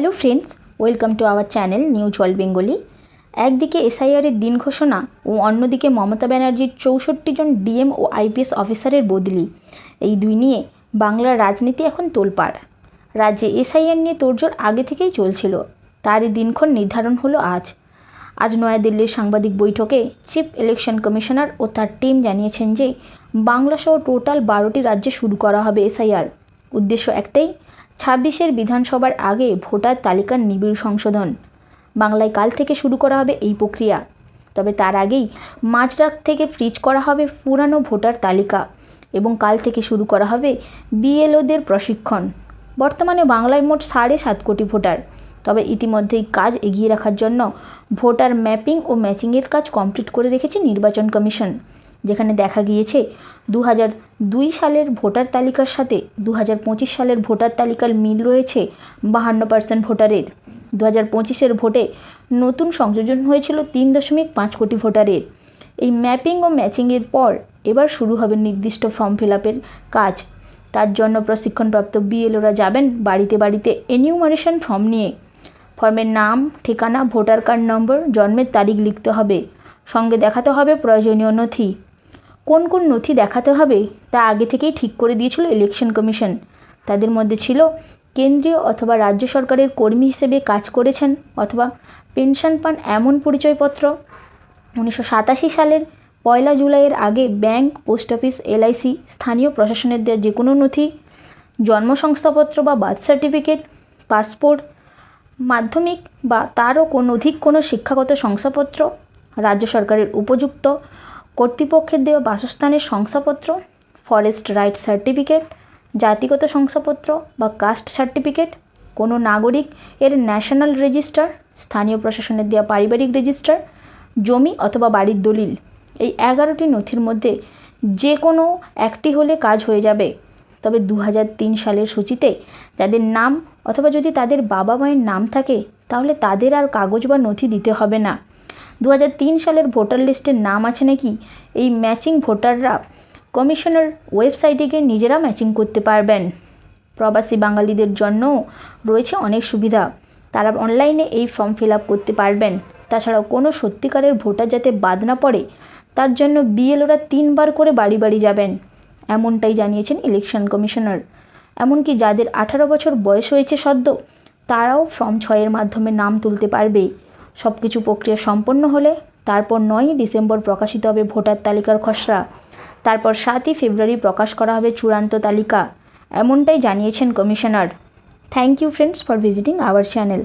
Hello friends, welcome to our channel news world Bengali. একদিকে এসআইআরের দিন ঘোষণা ও অন্যদিকে মমতা ব্যানার্জির চৌষট্টি জন ডিএম ও আইপিএস অফিসারের বদলি। এই দুই নিয়ে বাংলার রাজনীতি এখন তোলপাড়। রাজ্যে এসআইআর নিয়ে তোড়জোড় আগে থেকেই চলছিল। তারই দিনক্ষণ নির্ধারণ হলো আজ। আজ নয়াদিল্লির সাংবাদিক বৈঠকে চিফ ইলেকশন কমিশনার ও তার টিম জানিয়েছেন যে বাংলাসহ টোটাল বারোটি রাজ্যে শুরু করা হবে এসআইআর। উদ্দেশ্য একটাই ছাব্বিশের বিধানসভার আগে ভোটার তালিকার নিবিড় সংশোধন। বাংলায় কাল থেকে শুরু করা হবে এই প্রক্রিয়া। তবে তার আগেই মাঝরাত থেকে ফ্রিজ করা হবে পুরানো ভোটার তালিকা এবং কাল থেকে শুরু করা হবে বিএলওদের প্রশিক্ষণ। বর্তমানে বাংলায় মোট সাড়ে সাত কোটি ভোটার। তবে ইতিমধ্যেই কাজ এগিয়ে রাখার জন্য ভোটার ম্যাপিং ও ম্যাচিংয়ের কাজ কমপ্লিট করে রেখেছে নির্বাচন কমিশন। যেখানে দেখা গিয়েছে দু দুই সালের ভোটার তালিকার সাথে দু হাজার পঁচিশ সালের ভোটার তালিকার মিল রয়েছে বাহান্ন পার্সেন্ট ভোটারের। দু হাজার পঁচিশের ভোটে নতুন সংযোজন হয়েছিল তিন দশমিক পাঁচ কোটি ভোটারের। এই ম্যাপিং ও ম্যাচিংয়ের পর এবার শুরু হবে নির্দিষ্ট ফর্ম ফিল আপের কাজ। তার জন্য প্রশিক্ষণপ্রাপ্ত বিএলওরা যাবেন বাড়িতে বাড়িতে এনিউমারেশন ফর্ম নিয়ে। ফর্মের নাম, ঠিকানা, ভোটার কার্ড নম্বর, জন্মের তারিখ লিখতে হবে। সঙ্গে দেখাতে হবে প্রয়োজনীয় নথি। কোন কোন নথি দেখাতে হবে তা আগে থেকেই ঠিক করে দিয়েছিল ইলেকশন কমিশন তাদের মধ্যে ছিল কেন্দ্রীয় অথবা রাজ্য সরকারের কর্মী হিসেবে কাজ করেছেন অথবা পেনশন পান এমন পরিচয়পত্র। উনিশশো সাতাশি সালের পয়লা জুলাইয়ের আগে ব্যাংক, পোস্ট অফিস, এলআইসি, স্থানীয় প্রশাসনের দেওয়া যে কোনো নথি জন্ম শংসাপত্র বা বার্থ সার্টিফিকেট, পাসপোর্ট, মাধ্যমিক বা তারও কোনো অধিক কোনো শিক্ষাগত শংসাপত্র, রাজ্য সরকারের উপযুক্ত কর্তৃপক্ষের দেওয়া বাসস্থানের শংসাপত্র ফরেস্ট রাইট সার্টিফিকেট জাতিগত শংসাপত্র বা কাস্ট সার্টিফিকেট কোনো নাগরিক এর ন্যাশনাল রেজিস্টার স্থানীয় প্রশাসনের দেওয়া পারিবারিক রেজিস্টার জমি অথবা বাড়ির দলিল। এই এগারোটি নথির মধ্যে যে কোনো একটি হলে কাজ হয়ে যাবে। তবে দু সালের সূচিতে যাদের নাম অথবা যদি তাদের বাবা মায়ের নাম থাকে, তাহলে তাদের আর কাগজ বা নথি দিতে হবে না। দু হাজার তিন সালের ভোটার লিস্টের নাম আছে নাকি? এই ম্যাচিং ভোটাররা কমিশনের ওয়েবসাইটে গিয়ে নিজেরা ম্যাচিং করতে পারবেন। প্রবাসী বাঙালিদের জন্যও রয়েছে অনেক সুবিধা। তারা অনলাইনে এই ফর্ম ফিল আপ করতে পারবেন। তাছাড়াও কোনো সত্যিকারের ভোটার যাতে বাদ না পড়ে, তার জন্য বিএলওরা তিনবার করে বাড়ি বাড়ি যাবেন। এমনটাই জানিয়েছেন ইলেকশন কমিশনার। এমনকি যাদের আঠারো বছর বয়স হয়েছে সদ্য, তারাও ফর্ম ছয়ের মাধ্যমে নাম তুলতে পারবে। সব কিছু প্রক্রিয়া সম্পন্ন হলে তারপর নয়ই ডিসেম্বর প্রকাশিত হবে ভোটার তালিকার খসড়া। তারপর সাতই ফেব্রুয়ারি প্রকাশ করা হবে চূড়ান্ত তালিকা, এমনটাই জানিয়েছেন commissioner. Thank you friends for visiting our channel.